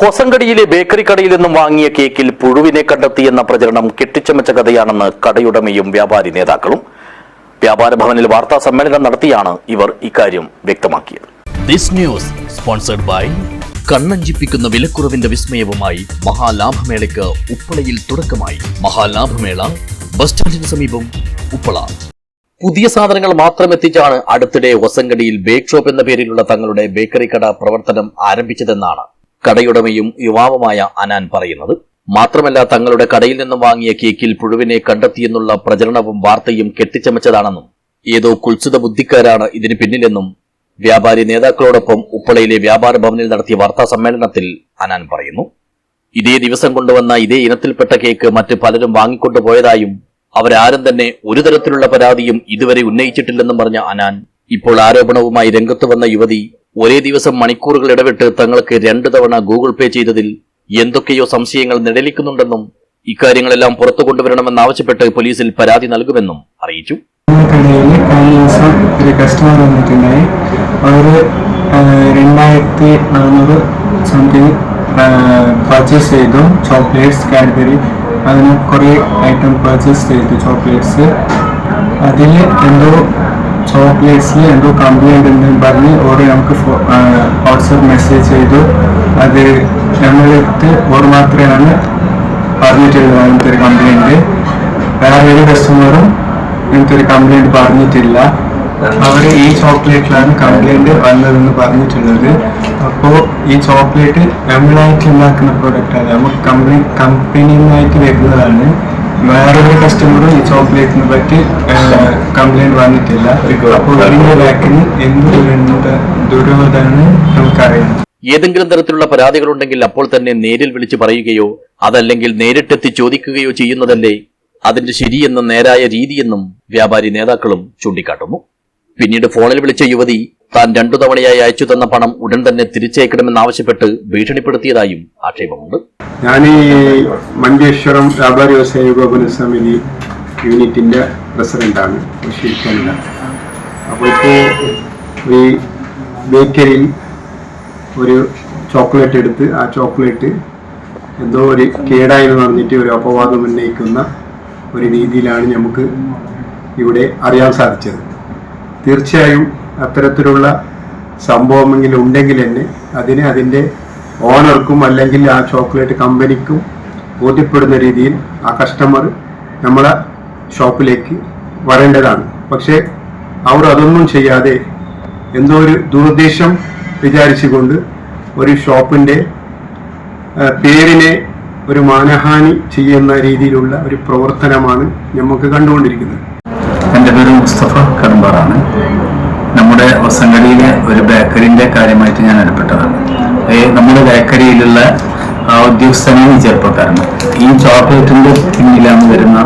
ഹൊസങ്കടിയിലെ bakery കടയിൽ നിന്നും വാങ്ങിയ കേക്കിൽ പുഴുവിനെ കണ്ടെത്തിയെന്ന പ്രചരണം കെട്ടിച്ചമച്ച കഥയാണെന്ന് കടയുടമയും വ്യാപാരി നേതാക്കളും. വ്യാപാര ഭവനിൽ വാർത്താ സമ്മേളനം നടത്തിയാണ് ഇവർ ഇക്കാര്യം വ്യക്തമാക്കിയത്. ദിസ് ന്യൂസ് സ്പോൺസർഡ് ബൈ കണ്ണഞ്ചിപ്പിക്കുന്ന വിലക്കുറവിന്റെ വിസ്മയവുമായി മഹാലാഭമേളയ്ക്ക് ഉപ്പളയിൽ തുടക്കമായി. മഹാലാഭമേള ബസ് സ്റ്റാൻഡിന് സമീപം ഉപ്പള. പുതിയ സാധനങ്ങൾ മാത്രം എത്തിച്ചാണ് അടുത്തിടെ ഒസങ്കടിയിൽ ബേക്ക് ഷോപ്പ് എന്ന പേരിലുള്ള തങ്ങളുടെ ബേക്കറി കട പ്രവർത്തനം ആരംഭിച്ചതെന്നാണ് കടയുടമയും യുവാവുമായ അനാൻ പറയുന്നത്. മാത്രമല്ല തങ്ങളുടെ കടയിൽ നിന്നും വാങ്ങിയ കേക്കിൽ പുഴുവിനെ കണ്ടെത്തിയെന്നുള്ള പ്രചരണവും വാർത്തയും കെട്ടിച്ചമച്ചതാണെന്നും ഏതോ കുൽസിത ബുദ്ധിക്കാരാണ് ഇതിന് പിന്നിലെന്നും വ്യാപാരി നേതാക്കളോടൊപ്പം ഉപ്പളയിലെ വ്യാപാര ഭവനിൽ നടത്തിയ വാർത്താ സമ്മേളനത്തിൽ അനാൻ പറയുന്നു. ഇതേ ദിവസം കൊണ്ടുവന്ന ഇതേ ഇനത്തിൽപ്പെട്ട കേക്ക് മറ്റ് പലരും വാങ്ങിക്കൊണ്ടുപോയതായും അവരാരും തന്നെ ഒരു തരത്തിലുള്ള പരാതിയും ഇതുവരെ ഉന്നയിച്ചിട്ടില്ലെന്നും പറഞ്ഞ അനാൻ ഇപ്പോൾ ആരോപണവുമായി രംഗത്ത് വന്ന യുവതി ഒരേ ദിവസം മണിക്കൂറുകൾ ഇടവിട്ട് തങ്ങൾക്ക് രണ്ടു തവണ ഗൂഗിൾ പേ ചെയ്തതിൽ എന്തൊക്കെയോ സംശയങ്ങൾ നിഴലിക്കുന്നുണ്ടെന്നും ഇക്കാര്യങ്ങളെല്ലാം പുറത്തു കൊണ്ടുവരണമെന്നാവശ്യപ്പെട്ട് പോലീസിൽ പരാതി നൽകുമെന്നും അറിയിച്ചു. കഴിഞ്ഞ ദിവസം അവർ പർച്ചേസ് ചെയ്തു ചോക്ലേറ്റ്സ് കാഡ്ബറി കുറേ ഐറ്റം പർച്ചേസ് ചെയ്തു ചോക്ലേറ്റ്സ് അതിൽ എന്തോ ചോക്ലേറ്റ്സിൽ എന്തോ കംപ്ലൈന്റ് ഉണ്ടെന്ന് പറഞ്ഞ് ഓർ നമുക്ക് വാട്സപ്പ് മെസ്സേജ് ചെയ്തു. അത് നമ്മളെടുത്ത് ഓർ മാത്രമാണ് പറഞ്ഞിട്ടുള്ളത്. അങ്ങനത്തെ ഒരു കംപ്ലൈന്റ് വേറെ ഒരു കസ്റ്റമറും ഇങ്ങനത്തെ ഒരു കംപ്ലൈന്റ് പറഞ്ഞിട്ടില്ല. അവർ ഈ ചോക്ലേറ്റിലാണ് കംപ്ലൈന്റ് വന്നതെന്ന് പറഞ്ഞിട്ടുള്ളത്. അപ്പോൾ ഈ ചോക്ലേറ്റ് നമ്മളായിട്ട് ഉണ്ടാക്കുന്ന പ്രോഡക്റ്റ് ആണ്. നമുക്ക് കമ്പനി കമ്പനിയിൽ നിന്നായിട്ട് വരുന്നതാണ്. വേറൊരു കസ്റ്റമറും ഈ ചോക്ലേറ്റിനെ പറ്റി കംപ്ലൈന്റ് വന്നിട്ടില്ല. അപ്പോൾ ഇതിന്റെ ബാക്കിന് എന്ത് ദുരന്ത ദുരൂഹതയാണ് നമുക്കറിയാം ഏതെങ്കിലും തരത്തിലുള്ള പരാതികളുണ്ടെങ്കിൽ അപ്പോൾ തന്നെ നേരിൽ വിളിച്ച് പറയുകയോ അതല്ലെങ്കിൽ നേരിട്ടെത്തി ചോദിക്കുകയോ ചെയ്യുന്നതല്ലേ അതിന്റെ ശരിയെന്നും നേരായ രീതിയെന്നും വ്യാപാരി നേതാക്കളും ചൂണ്ടിക്കാട്ടുന്നു. പിന്നീട് ഫോണിൽ വിളിച്ച യുവതി താൻ രണ്ടു തവണയായി അയച്ചു തന്ന പണം ഉടൻ തന്നെ തിരിച്ചയക്കണമെന്നാവശ്യപ്പെട്ട് ഭീഷണിപ്പെടുത്തിയതായും ആക്ഷേപമുണ്ട്. ഞാൻ ഈ മഞ്ചേശ്വരം വ്യാപാരി വ്യവസായ ഏകോപന സമിതി യൂണിറ്റിന്റെ പ്രസിഡന്റാണ് ബഷീർ അപ്പോൾ ഇപ്പോൾ ഈ ബേക്കറിയിൽ ഒരു ചോക്ലേറ്റ് എടുത്ത് ആ ചോക്ലേറ്റ് എന്തോ ഒരു കേടായി എന്ന് പറഞ്ഞിട്ട് ഒരു അപവാദം ഉന്നയിക്കുന്ന ഒരു രീതിയിലാണ് നമുക്ക് ഇവിടെ അറിയാൻ സാധിച്ചത്. തീർച്ചയായും അത്തരത്തിലുള്ള സംഭവമെങ്കിലും ഉണ്ടെങ്കിൽ തന്നെ അതിനെ അതിന്റെ ഓണർക്കും അല്ലെങ്കിൽ ആ ചോക്ലേറ്റ് കമ്പനിക്കും ബോധ്യപ്പെടുന്ന രീതിയിൽ ആ കസ്റ്റമർ നമ്മളെ ഷോപ്പിലേക്ക് വരേണ്ടതാണ്. പക്ഷേ അവർ അതൊന്നും ചെയ്യാതെ എന്തോ ഒരു ദുരുദ്ദേശം വിചാരിച്ചുകൊണ്ട് ഒരു ഷോപ്പിന്റെ പേരിനെ ഒരു മാനഹാനി ചെയ്യുന്ന രീതിയിലുള്ള ഒരു പ്രവർത്തനമാണ് നമുക്ക് കണ്ടുകൊണ്ടിരിക്കുന്നത്. എന്റെ പേര് മുസ്തഫ കടമ്പാറാണ്. നമ്മുടെ ഒസങ്കടിയിലെ ഒരു ബേക്കറിന്റെ കാര്യമായിട്ട് ഞാൻ ഇടപെട്ടതാണ് നമ്മുടെ ബേക്കറിയിലുള്ള ആ ഉദ്യോഗസ്ഥനാണ് ചെറുപ്പക്കാരൻ. ഈ ചോക്ലേറ്റിന്റെ പിന്നിലാണ് വരുന്ന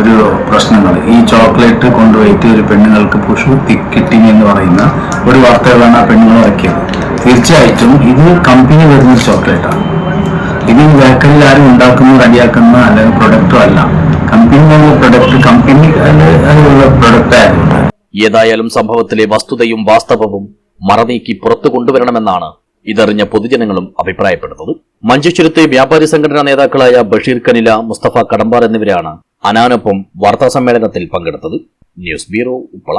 ഒരു പ്രശ്നങ്ങൾ ഈ ചോക്ലേറ്റ് കൊണ്ടുപോയിട്ട് ഒരു പെണ്ണുങ്ങൾക്ക് പുഷു തിക്കിട്ടി എന്ന് പറയുന്ന ഒരു വാർത്തകളാണ് ആ പെണ്ണുങ്ങൾ ഇറക്കിയത്. തീർച്ചയായിട്ടും ഇത് കമ്പനി വരുന്ന ചോക്ലേറ്റാണ്. ഇത് ബേക്കറിയിൽ ആരും ഉണ്ടാക്കുന്ന റെഡിയാക്കുന്ന അല്ലെങ്കിൽ പ്രൊഡക്റ്റോ അല്ല. കമ്പനിയിലുള്ള പ്രൊഡക്റ്റ് കമ്പനി പ്രൊഡക്റ്റ് ആയതുകൊണ്ട്. ഏതായാലും സംഭവത്തിലെ വസ്തുതയും വാസ്തവവും മറനീക്കി പുറത്തു കൊണ്ടുവരണമെന്നാണ് ഇതറിഞ്ഞ പൊതുജനങ്ങളും അഭിപ്രായപ്പെടുന്നത്. മഞ്ചേശ്വരത്തെ വ്യാപാരി സംഘടനാ നേതാക്കളായ ബഷീർ കനില മുസ്തഫ കടമ്പാർ എന്നിവരാണ് അനാനൊപ്പം വാർത്താസമ്മേളനത്തിൽ പങ്കെടുത്തത് ന്യൂസ് ബ്യൂറോ ഉപ്പള.